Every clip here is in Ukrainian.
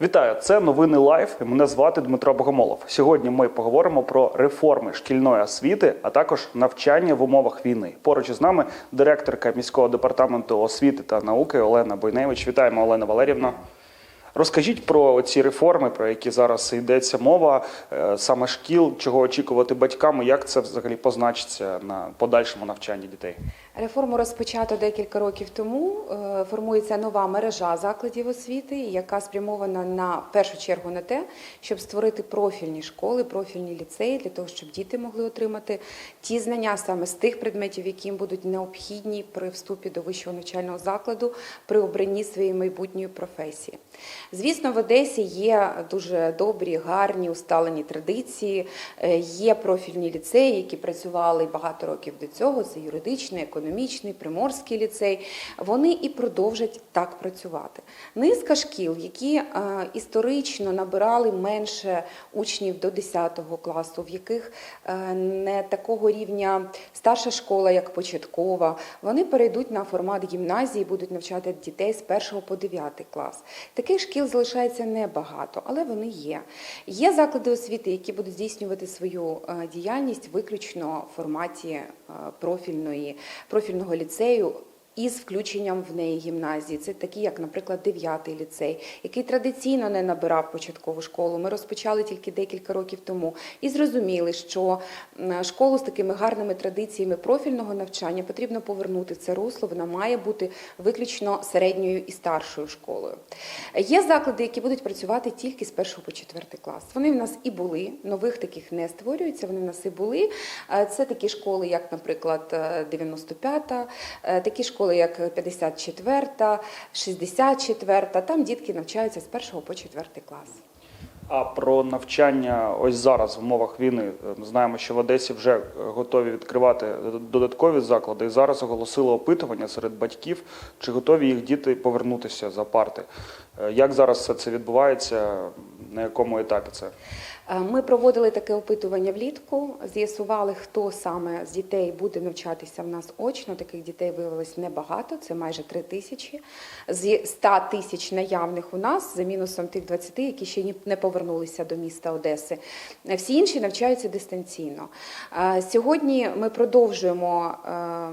Вітаю, це новини Лайф. Мене звати Дмитро Богомолов. Сьогодні ми поговоримо про реформи шкільної освіти, а також навчання в умовах війни. Поруч із нами директорка міського департаменту освіти та науки Олена Бойневич. Вітаємо, Олена Валерівна. Розкажіть про ці реформи, про які зараз йдеться мова, е, саме шкіл, чого очікувати батькам, і як це взагалі позначиться на подальшому навчанні дітей. Реформу розпочато декілька років тому. Е, Формується нова мережа закладів освіти, яка спрямована на першу чергу на те, щоб створити профільні школи, профільні ліцеї для того, щоб діти могли отримати ті знання саме з тих предметів, які їм будуть необхідні при вступі до вищого навчального закладу, при обранні своєї майбутньої професії. Звісно, в Одесі є дуже добрі, гарні, усталені традиції. Е, Є профільні ліцеї, які працювали багато років до цього. Це юридичний, економічний, приморський ліцей. Вони і продовжать так працювати. Низка шкіл, які е, історично набирали менше учнів до 10 класу, в яких е, не такого рівня старша школа, як початкова, вони перейдуть на формат гімназії, будуть навчати дітей з 1 по 9 клас. Таких шкіл залишається небагато, але вони є. Є заклади освіти, які будуть здійснювати свою е, діяльність виключно в форматі е, профільної, профільного ліцею. Із включенням в неї гімназії, це такі, як, наприклад, 9 ліцей, який традиційно не набирав початкову школу. Ми розпочали тільки декілька років тому і зрозуміли, що школу з такими гарними традиціями профільного навчання потрібно повернути в це русло. Вона має бути виключно середньою і старшою школою. Є заклади, які будуть працювати тільки з 1 по 4 клас. Вони в нас і були, нових таких не створюються. Вони в нас і були. Е, Це такі школи, як, наприклад, е, 95-та, е, такі школи, як 54-та, 64-та. Там дітки навчаються з 1 по 4 клас. А про навчання ось зараз в умовах війни Е, знаємо, що в Одесі вже готові відкривати додаткові заклади. І зараз оголосили опитування серед батьків, чи готові їх діти повернутися за парти. Е, Як зараз все це відбувається? На якому етапі це? Е, Ми проводили таке опитування влітку, з'ясували, хто саме з дітей буде навчатися в нас очно. Таких дітей виявилось небагато, це майже 3 тисячі. З 100 тисяч наявних у нас, за мінусом тих 20, які ще не повернулися до міста Одеси. Е, Всі інші навчаються дистанційно. Е, Сьогодні ми продовжуємо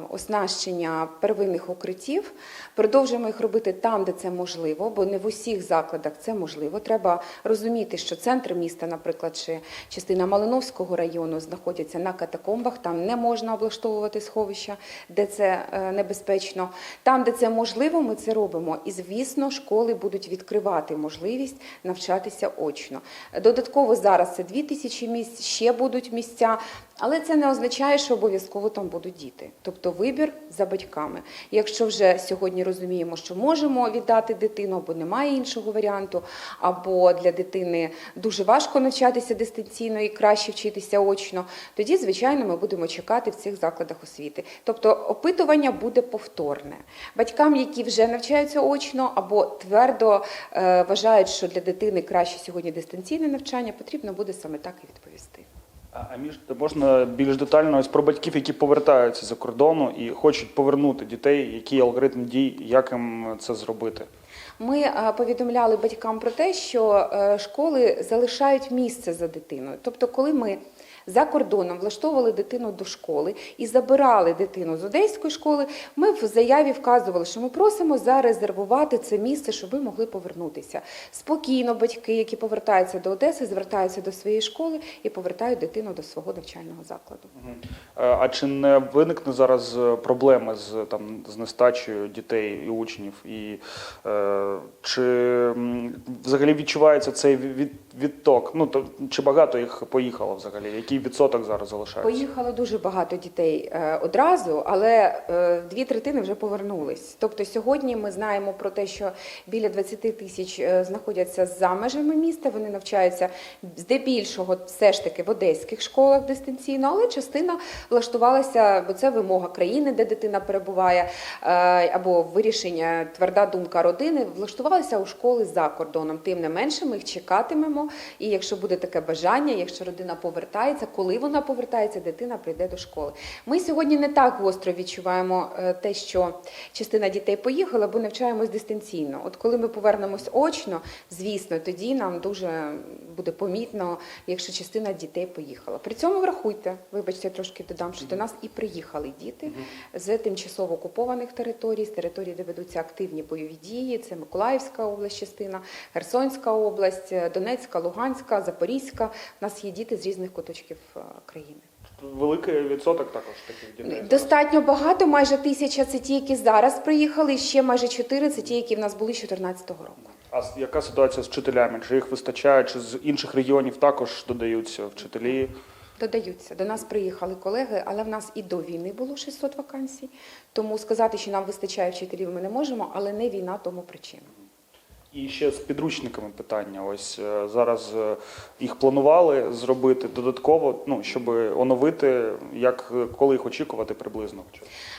оснащення первинних укриттів, продовжуємо їх робити там, де це можливо, бо не в усіх закладах це можливо. Треба розуміти, що центр міста, наприклад, чи частина Малиновського району знаходяться на катакомбах, там не можна облаштовувати сховища, де це е, небезпечно. Там, де це можливо, ми це робимо. І звісно, школи будуть відкривати можливість навчатися очно. Додатково зараз це 2 тисячі місць, ще будуть місця. Але це не означає, що обов'язково там будуть діти. Тобто вибір за батьками. Якщо вже сьогодні розуміємо, що можемо віддати дитину, або немає іншого варіанту, або для дитини дуже важко навчатися дистанційно і краще вчитися очно, тоді, звичайно, ми будемо чекати в цих закладах освіти. Тобто опитування буде повторне. Батькам, які вже навчаються очно, або твердо е, вважають, що для дитини краще сьогодні дистанційне навчання, потрібно буде саме так і відповісти. А між можна більш детально ось про батьків, які повертаються за кордону і хочуть повернути дітей, який алгоритм дій, як їм це зробити? Ми е, повідомляли батькам про те, що е, школи залишають місце за дитиною. Тобто, коли ми за кордоном влаштовували дитину до школи і забирали дитину з одеської школи, ми в заяві вказували, що ми просимо зарезервувати це місце, щоб ви могли повернутися. Спокійно батьки, які повертаються до Одеси, звертаються до своєї школи і повертають дитину до свого навчального закладу. Е, А чи не виникне зараз е, проблеми з там з нестачею дітей і учнів? І е, чи взагалі відчувається цей від, відток? Ну то чи багато їх поїхало взагалі? Який відсоток зараз залишається? Поїхало дуже багато дітей е, одразу, але е, дві третини вже повернулись. Тобто сьогодні ми знаємо про те, що біля 20 тисяч е, знаходяться за межами міста. Вони навчаються здебільшого все ж таки в одеських школах дистанційно, але частина влаштувалася, бо це вимога країни, де дитина перебуває, або вирішення тверда думка родини. Влаштувалися у школи за кордоном. Тим не менше, ми їх чекатимемо. І якщо буде таке бажання, якщо родина повертається, повертається, коли вона повертається, дитина прийде до школи. Ми сьогодні не так гостро відчуваємо е, те, що частина дітей поїхала, бо навчаємось дистанційно. От коли ми повернемось очно, звісно, тоді нам дуже буде помітно, якщо частина дітей поїхала. При цьому врахуйте, вибачте, я трошки додам, що до нас і приїхали діти з тимчасово окупованих територій, з територій, де ведуться активні бойові дії. Це Миколаївська область, частина, Херсонська область, Донецька, Луганська, Запорізька. У нас є діти з різних куточків е, країни. Великий відсоток також таких дітей. Достатньо багато, майже тисяча це ті, які зараз приїхали, ще майже чотири це ті, які в нас були з 2014 року. А яка ситуація з вчителями? Чи їх вистачає, чи з інших регіонів також додаються вчителі? Додаються. До нас приїхали колеги, але в нас і до війни було 600 вакансій. Тому сказати, що нам вистачає вчителів, ми не можемо, але не війна тому причина. І ще з підручниками питання. Ось е, зараз е, їх планували зробити додатково, ну щоб оновити, як е, коли їх очікувати приблизно.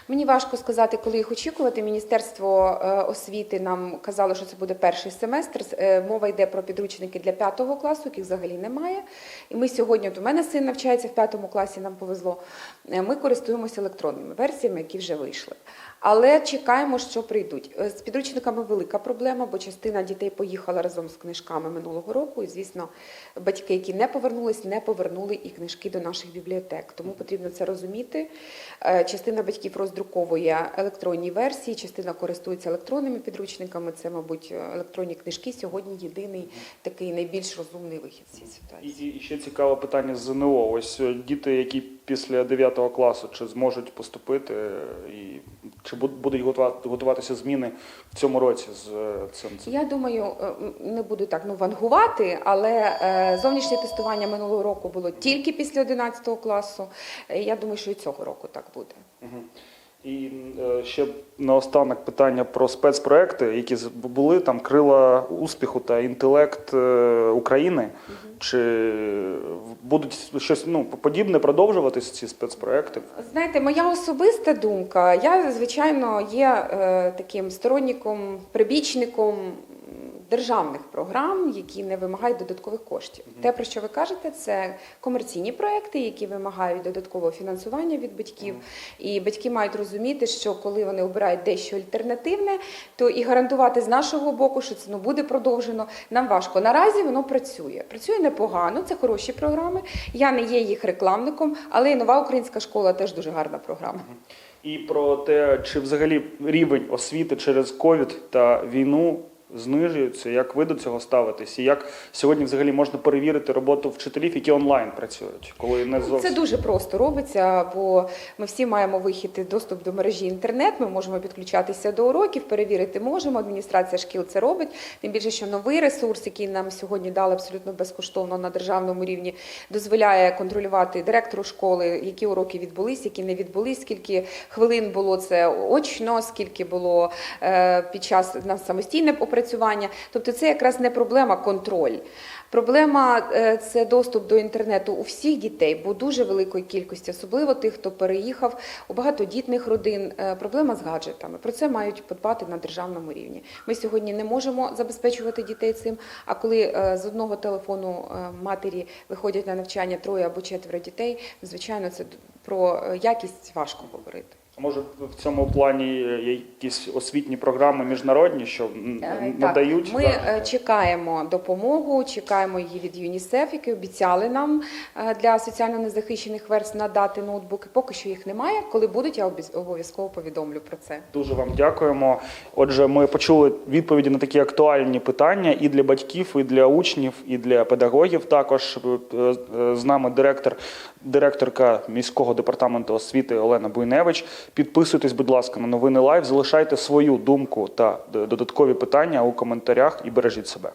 Мені важко сказати, коли їх очікувати. Міністерство е, освіти нам казало, що це буде перший семестр. Е, Мова йде про підручники для п'ятого класу, яких взагалі немає. І ми сьогодні, от у мене син навчається в п'ятому класі, нам повезло. е, Ми користуємося електронними версіями, які вже вийшли. Але чекаємо, що прийдуть. З підручниками велика проблема, бо частина дітей поїхала разом з книжками минулого року. І, звісно, батьки, які не повернулись, не повернули і книжки до наших бібліотек. Тому потрібно це розуміти. Частина батьків роздруковує електронні версії, частина користується електронними підручниками. Це, мабуть, електронні книжки сьогодні єдиний такий найбільш розумний вихід з цієї ситуації. і і ще цікаве питання з ЗНО. Ось е, діти, які після 9 класу, чи зможуть поступити, е, і чи буд- будуть готувати- готуватися зміни в цьому році з е, цим? Я думаю, не буду так ну вангувати, але зовнішнє тестування минулого року було тільки після 11 класу. Я думаю, що і цього року так буде. Мгм. І е, ще наостанок питання про спецпроекти, які були там крила успіху та інтелект е, України. Чи будуть щось ну подібне продовжуватись ці спецпроекти? Знаєте, моя особиста думка, я звичайно є е, таким сторонником, прибічником державних програм, які не вимагають додаткових коштів. Те, про що ви кажете, це комерційні проекти, які вимагають додаткового фінансування від батьків. І батьки мають розуміти, що коли вони обирають дещо альтернативне, то і гарантувати з нашого боку, що це ну, буде продовжено, нам важко. Наразі воно працює. Працює непогано, це хороші програми. Я не є їх рекламником, але і нова українська школа теж дуже гарна програма. І про те, чи взагалі рівень освіти через ковід та війну знижується, як ви до цього ставитесь, і як сьогодні взагалі можна перевірити роботу вчителів, які онлайн працюють, коли не зовсім... Це дуже просто робиться, бо ми всі маємо вихід і доступ до мережі інтернет. Ми можемо підключатися до уроків, перевірити можемо. Адміністрація шкіл це робить. Тим більше, що новий ресурс, який нам сьогодні дали абсолютно безкоштовно на державному рівні, дозволяє контролювати директору школи, які уроки відбулись, які не відбулись, скільки хвилин було це очно, скільки було е, під час на самостійне опрацювання. Тобто, це якраз не проблема контроль. Проблема е, це доступ до інтернету у всіх дітей, бо дуже великої кількості, особливо тих, хто переїхав у багатодітних родин. е, Проблема з гаджетами. Про це мають подбати на державному рівні. Ми сьогодні не можемо забезпечувати дітей цим. А коли е, з одного телефону матері виходять на навчання троє або четверо дітей, звичайно, це про якість важко говорити. Може в цьому плані є якісь освітні програми міжнародні, що Е, надають ми так? е, чекаємо допомогу, чекаємо її від ЮНІСЕФ, які обіцяли нам е, для соціально незахищених верст надати ноутбуки. Поки що їх немає. Коли будуть, я обов'язково повідомлю про це. Дуже вам дякуємо. Отже, ми почули відповіді на такі актуальні питання і для батьків, і для учнів, і для педагогів. Також з нами директор, директорка міського департаменту освіти Олена Буйневич. Підписуйтесь, будь ласка, на новини лайв. Залишайте свою думку та додаткові питання у коментарях і бережіть себе.